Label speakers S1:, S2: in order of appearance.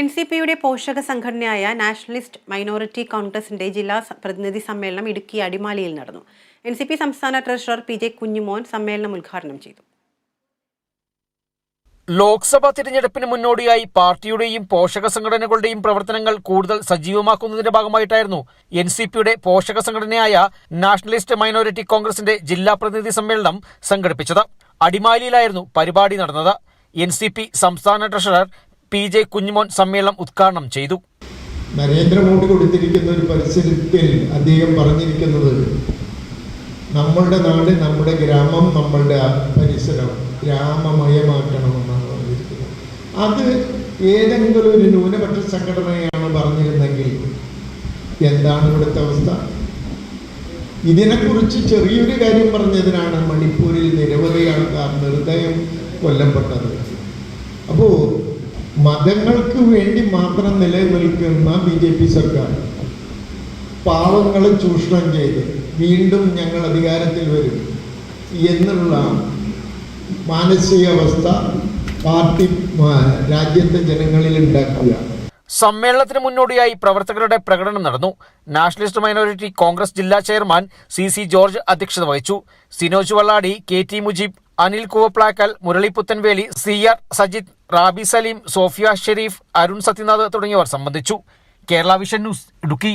S1: N C പിയുടെ പോഷക സംഘടനയായ നാഷണലിസ്റ്റ് മൈനോറിറ്റി കോൺഗ്രസിന്റെ ജില്ലാ പ്രതിനിധി സമ്മേളനം ഇടുക്കി അടിമാലിയിൽ നടന്നു. എൻ സി പി സംസ്ഥാന ട്രഷറർ പി ജെ കുഞ്ഞുമോൻ സമ്മേളനം ഉദ്ഘാടനം ചെയ്തു.
S2: ലോക്സഭാ തിരഞ്ഞെടുപ്പിന് മുന്നോടിയായി പാർട്ടിയുടെയും പോഷക സംഘടനകളുടെയും പ്രവർത്തനങ്ങൾ കൂടുതൽ സജീവമാക്കുന്നതിന്റെ ഭാഗമായിട്ടായിരുന്നു എൻ സി പിയുടെ പോഷക സംഘടനയായ നാഷണലിസ്റ്റ് മൈനോറിറ്റി കോൺഗ്രസിന്റെ ജില്ലാ പ്രതിനിധി സമ്മേളനം സംഘടിപ്പിച്ചത്. അടിമാലിയിലായിരുന്നു പരിപാടി നടന്നത്. എൻ സി പി സംസ്ഥാന ട്രഷറർ പി ജെ കുഞ്ഞുമോൻ സമ്മേളനം ഉദ്ഘാടനം ചെയ്തു.
S3: നരേന്ദ്രമോദി കൊടുത്തിരിക്കുന്ന ഒരു പരിസരത്തിൽ അദ്ദേഹം പറഞ്ഞിരിക്കുന്നത് നമ്മളുടെ നാട് നമ്മുടെ ഗ്രാമം നമ്മളുടെ പരിസരം ഗ്രാമമയമാക്കണമെന്നാണ് പറഞ്ഞിരിക്കുന്നത്. അത് ഏതെങ്കിലും ഒരു ന്യൂനപക്ഷ സംഘടനയാണ് പറഞ്ഞിരുന്നെങ്കിൽ എന്താണ് ഇവിടുത്തെ അവസ്ഥ? ഇതിനെക്കുറിച്ച് ചെറിയൊരു കാര്യം പറഞ്ഞതിനാണ് മണിപ്പൂരിൽ നിരവധി ആൾക്കാർ നിർദ്ദയം കൊല്ലപ്പെട്ടത്. അപ്പോൾ മതങ്ങൾക്ക് വേണ്ടി മാത്രം നിലനിൽക്കുന്ന ബി ജെ പി സർക്കാർ പാവങ്ങളെ ചൂഷണം ചെയ്ത് വീണ്ടും ഞങ്ങൾ അധികാരത്തിൽ വരും എന്നുള്ള മാനസികാവസ്ഥ പാർട്ടി രാജ്യത്തെ ജനങ്ങളിൽ ഉണ്ടാക്കുക.
S2: സമ്മേളനത്തിന് മുന്നോടിയായി പ്രവർത്തകരുടെ പ്രകടനം നടന്നു. നാഷണലിസ്റ്റ് മൈനോറിറ്റി കോൺഗ്രസ് ജില്ലാ ചെയർമാൻ സി സി ജോർജ് അധ്യക്ഷത വഹിച്ചു. Sinoj Valladi K T Mujeeb Anil Koovaplackal Murali Puthenveli C R Sajith Rabi Saleem Sophia Sherif Arun Sathyanath തുടങ്ങിയവർ സംബന്ധിച്ചു. Kerala vision news Idukki.